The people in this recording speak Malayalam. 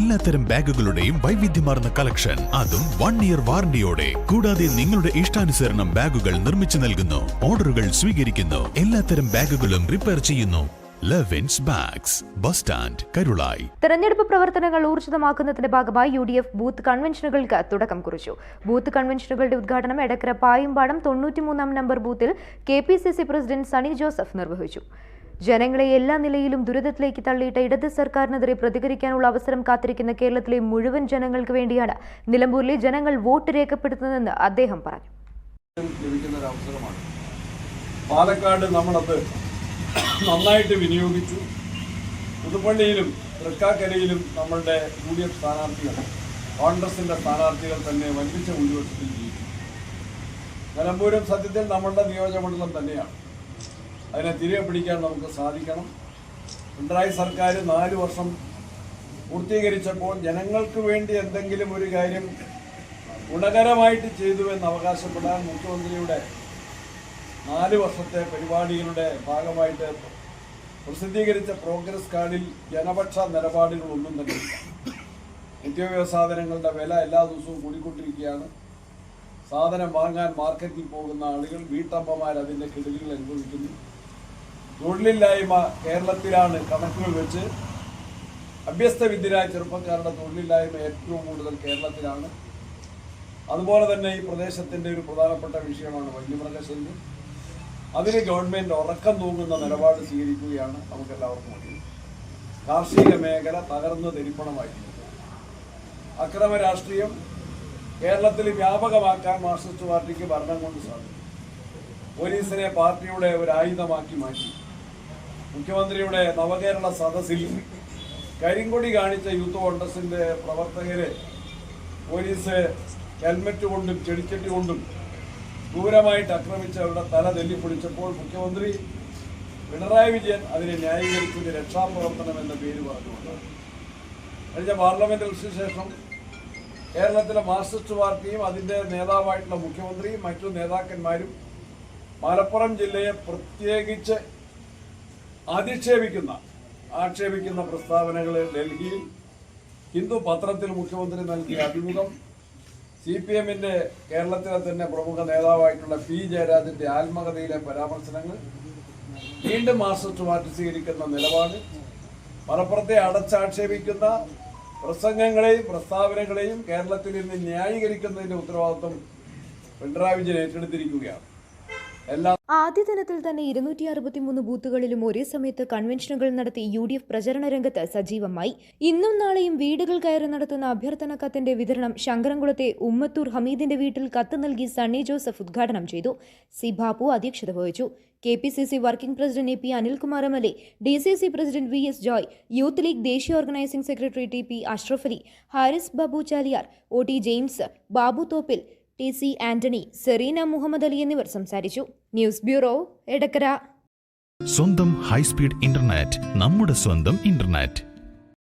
എല്ലാത്തരം ബാഗുകളുടെയും വൈവിധ്യമാർന്ന കളക്ഷൻ. അതും വൺ ഇയർ വാറണ്ടിയോടെ കൂടാതെ നിങ്ങളുടെ ഇഷ്ടാനുസരണം ബാഗുകൾ നിർമ്മിച്ചു നൽകുന്നു. ഓർഡറുകൾ സ്വീകരിക്കുന്നു. എല്ലാത്തരം ബാഗുകളും റിപ്പയർ ചെയ്യുന്നു. Levins bags bus stand Karulai തെരഞ്ഞെടുപ്പ് പ്രവർത്തനങ്ങൾ ഊർജിതമാക്കുന്നതിന്റെ ഭാഗമായി യു ഡി എഫ് ബൂത്ത് കൺവെൻഷനുകൾക്ക് തുടക്കം കുറിച്ചു. ബൂത്ത് കൺവെൻഷനുകളുടെ ഉദ്ഘാടനം എടക്കര പായുംപാടം തൊണ്ണൂറ്റിമൂന്നാം നമ്പർ ബൂത്തിൽ K P C C president Sunny Joseph നിർവഹിച്ചു. ജനങ്ങളെ എല്ലാ നിലയിലും ദുരിതത്തിലേക്ക് തള്ളിയിട്ട ഇടത് സർക്കാരിനെതിരെ പ്രതികരിക്കാനുള്ള അവസരം കാത്തിരിക്കുന്ന കേരളത്തിലെ മുഴുവൻ ജനങ്ങൾക്ക് വേണ്ടിയാണ് നിലമ്പൂരിലെ ജനങ്ങൾ വോട്ട് രേഖപ്പെടുത്തുന്നതെന്ന് അദ്ദേഹം പറഞ്ഞു. പാലക്കാട് നമ്മളത് നന്നായിട്ട് വിനിയോഗിച്ചു. പുതുപ്പള്ളിയിലും തൃക്കാക്കരയിലും നമ്മളുടെ യു ഡി എഫ് സ്ഥാനാർത്ഥികൾ കോൺഗ്രസിന്റെ സ്ഥാനാർത്ഥികൾ തന്നെ വൻപിച്ച ഭൂരിപക്ഷത്തിൽ ജയിച്ചു നിലമ്പൂരും സത്യത്തിൽ നമ്മളുടെ നിയോജകമണ്ഡലം തന്നെയാണ്. അതിനെ തിരികെ പിടിക്കാൻ നമുക്ക് സാധിക്കണം. പിണറായി സർക്കാർ നാല് വർഷം പൂർത്തീകരിച്ചപ്പോൾ ജനങ്ങൾക്ക് വേണ്ടി എന്തെങ്കിലും ഒരു കാര്യം ഗുണകരമായിട്ട് ചെയ്തു എന്ന് അവകാശപ്പെടാൻ മുഖ്യമന്ത്രിയുടെ നാല് വർഷത്തെ പരിപാടികളുടെ ഭാഗമായിട്ട് പ്രസിദ്ധീകരിച്ച പ്രോഗ്രസ് കാർഡിൽ ജനപക്ഷ നിലപാടുകളൊന്നും തന്നെ. നിത്യോപയോഗ സാധനങ്ങളുടെ വില എല്ലാ ദിവസവും കൂടിക്കൊണ്ടിരിക്കുകയാണ്. സാധനം വാങ്ങാൻ മാർക്കറ്റിൽ പോകുന്ന ആളുകൾ വീട്ടമ്മമാർ അതിന്റെ കിടലുകൾ അനുഭവിക്കുന്നു. തൊഴിലില്ലായ്മ കേരളത്തിലാണ് കണക്കുകൾ വെച്ച് അഭ്യസ്തവിദ്യരായ ചെറുപ്പക്കാരുടെ തൊഴിലില്ലായ്മ ഏറ്റവും കൂടുതൽ കേരളത്തിലാണ്. അതുപോലെ തന്നെ ഈ പ്രദേശത്തിന്റെ ഒരു പ്രധാനപ്പെട്ട വിഷയമാണ് വന്യമൃഗശല്യം അതിന് ഗവൺമെന്റ് ഉറക്കം തൂങ്ങുന്ന നിലപാട് സ്വീകരിക്കുകയാണ് നമുക്കെല്ലാവർക്കും അറിയാം. കാർഷിക മേഖല തകർന്ന് തെരിപ്പണമായിരിക്കും അക്രമ രാഷ്ട്രീയം കേരളത്തിൽ വ്യാപകമാക്കാൻ മാർക്സിസ്റ്റ് പാർട്ടിക്ക് ഭരണം കൊണ്ട് സാധിക്കും. പോലീസിനെ പാർട്ടിയുടെ ഒരു ആയുധമാക്കി മാറ്റി. മുഖ്യമന്ത്രിയുടെ നവകേരള സദസ്സിൽ കരിങ്കൊടി കാണിച്ച യൂത്ത് കോൺഗ്രസിന്റെ പ്രവർത്തകരെ പോലീസ് ഹെൽമറ്റ് കൊണ്ടും ചെടിച്ചട്ടി കൊണ്ടും ക്രൂരമായിട്ട് ആക്രമിച്ച് അവരുടെ തല തെല്ലിപ്പൊളിച്ചപ്പോൾ മുഖ്യമന്ത്രി പിണറായി വിജയൻ അതിനെ ന്യായീകരിച്ചത് രക്ഷാപ്രവർത്തനം എന്ന പേര് പറഞ്ഞുകൊണ്ട് കഴിഞ്ഞ പാർലമെന്റ് ഇലക്ഷന് ശേഷം കേരളത്തിലെ മാർക്സിസ്റ്റ് പാർട്ടിയും അതിന്റെ നേതാവായിട്ടുള്ള മുഖ്യമന്ത്രിയും മറ്റു നേതാക്കന്മാരും മലപ്പുറം ജില്ലയെ പ്രത്യേകിച്ച് അധിക്ഷേപിക്കുന്ന ആക്ഷേപിക്കുന്ന പ്രസ്താവനകൾ ഡൽഹിയിൽ ഹിന്ദു പത്രത്തിൽ മുഖ്യമന്ത്രി നൽകിയ അഭിമുഖം സി പി എമ്മിന്റെ കേരളത്തിലെ തന്നെ പ്രമുഖ നേതാവായിട്ടുള്ള പി ജയരാജന്റെ ആത്മകഥയിലെ പരാമർശനങ്ങൾ വീണ്ടും മാർക്സിസ്റ്റ് പാർട്ടി സ്വീകരിക്കുന്ന നിലപാട് മലപ്പുറത്തെ അടച്ചാക്ഷേപിക്കുന്ന പ്രസംഗങ്ങളെയും പ്രസ്താവനകളെയും കേരളത്തിൽ ഇന്ന് ന്യായീകരിക്കുന്നതിന്റെ ഉത്തരവാദിത്വം പിണറായി വിജയൻ ഏറ്റെടുത്തിരിക്കുകയാണ്. ആദ്യ ദിനത്തിൽ തന്നെ ഇരുന്നൂറ്റി അറുപത്തിമൂന്ന് ബൂത്തുകളിലും ഒരേ സമയത്ത് കൺവെൻഷനുകൾ നടത്തി യു ഡി എഫ് പ്രചരണ രംഗത്ത് സജീവമായി. ഇന്നും നാളെയും വീടുകൾ കയറി നടത്തുന്ന അഭ്യർത്ഥന കത്തിന്റെ വിതരണം ശങ്കരംകുളത്തെ ഉമ്മത്തൂർ ഹമീദിന്റെ വീട്ടിൽ കത്ത് നൽകി സണ്ണി ജോസഫ് ഉദ്ഘാടനം ചെയ്തു. സി ബാബു അധ്യക്ഷത വഹിച്ചു. K P C C working president A P Anilkumar M L A D C C president V S Joy youth league ദേശീയ organising secretary T P Ashraf Ali Haris Babu Chaliyar O T James Babu Thoppil T C Antony Serena Muhammad Ali എന്നിവർ സംസാരിച്ചു. News bureau Edakkara. സ്വന്തം ഹൈസ്പീഡ് ഇന്റർനെറ്റ് നമ്മുടെ സ്വന്തം ഇന്റർനെറ്റ്.